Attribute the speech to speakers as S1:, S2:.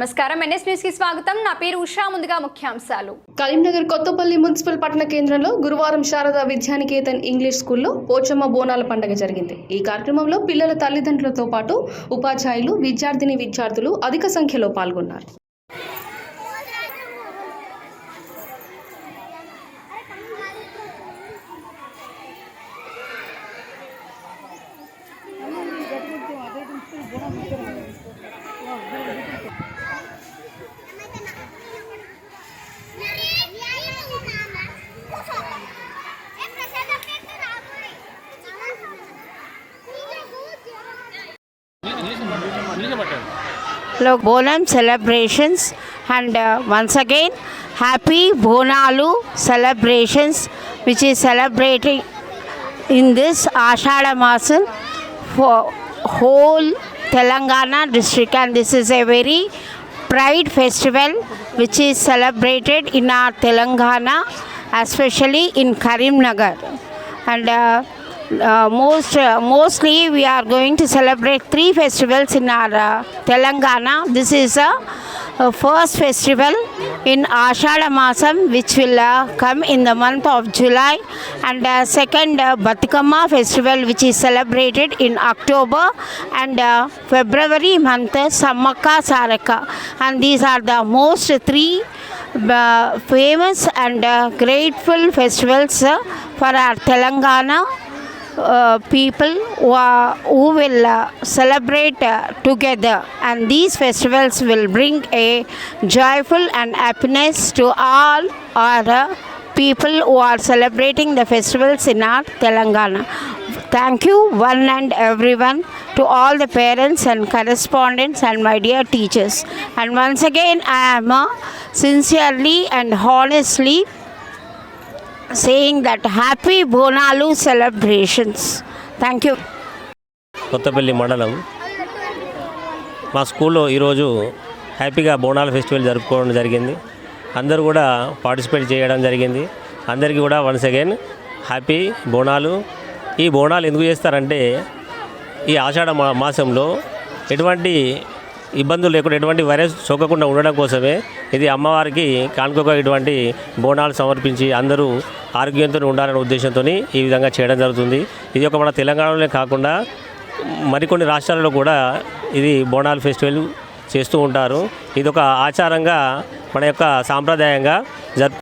S1: నమస్కారం. ఎన్ఎస్ న్యూస్కి స్వాగతం. నా పేరు ఉషా. ముందుగా ముఖ్యాంశాలు.
S2: కరీంనగర్ కొత్తపల్లి మున్సిపల్ పట్టణ కేంద్రంలో గురువారం శారదా విద్యానికేతన్ ఇంగ్లీష్ స్కూల్లో పోచమ్మ బోనాల పండుగ జరిగింది. ఈ కార్యక్రమంలో పిల్లల తల్లిదండ్రులతో పాటు ఉపాధ్యాయులు విద్యార్థిని విద్యార్థులు అధిక సంఖ్యలో పాల్గొన్నారు.
S3: Hello Bonam celebrations and once again happy Bonalu celebrations which is celebrating in this Ashada masam for whole Telangana district and this is a very pride festival which is celebrated in our Telangana especially in Karimnagar and Uh, most uh, mostly we are going to celebrate three festivals in our uh, Telangana. This is a, first festival in Ashada Masam, which will uh, come in the month of July, and uh, second uh, Batikama festival, which is celebrated in October, and uh, February month Sammaka Saraka, and these are the most three uh, famous and uh, grateful festivals uh, for our Telangana people who, are, who will uh, celebrate uh, together and these festivals will bring a joyful and happiness to all our uh, people who are celebrating the festivals in our Telangana. Thank you one and everyone to all the parents and correspondents and my dear teachers. And once again I am uh, sincerely and honestly saying that happy Bonalu celebrations thank you
S4: Kothapalli మండలం. మా స్కూల్లో ఈరోజు హ్యాపీగా బోనాల festival జరుపుకోవడం జరిగింది. అందరూ కూడా పార్టిసిపేట్ చేయడం జరిగింది. అందరికీ కూడా వన్స్ అగైన్ హ్యాపీ బోనాలు. ఈ బోనాలు ఎందుకు చేస్తారంటే ఈ ఆషాఢ మా మాసంలో ఎటువంటి ఇబ్బందులు లేకుండా ఎటువంటి వైరస్ సోకకుండా ఉండడం కోసమే ఇది అమ్మవారికి కానుకగా ఇటువంటి బోనాలు సమర్పించి అందరూ ఆరోగ్యంతో ఉండాలనే ఉద్దేశంతో ఈ విధంగా చేయడం జరుగుతుంది. ఇది ఒక మన తెలంగాణలోనే కాకుండా మరికొన్ని రాష్ట్రాలలో కూడా ఇది బోనాలు ఫెస్టివల్ చేస్తూ ఉంటారు. ఇది ఒక ఆచారంగా మన యొక్క సాంప్రదాయంగా జరుపుకుంటూ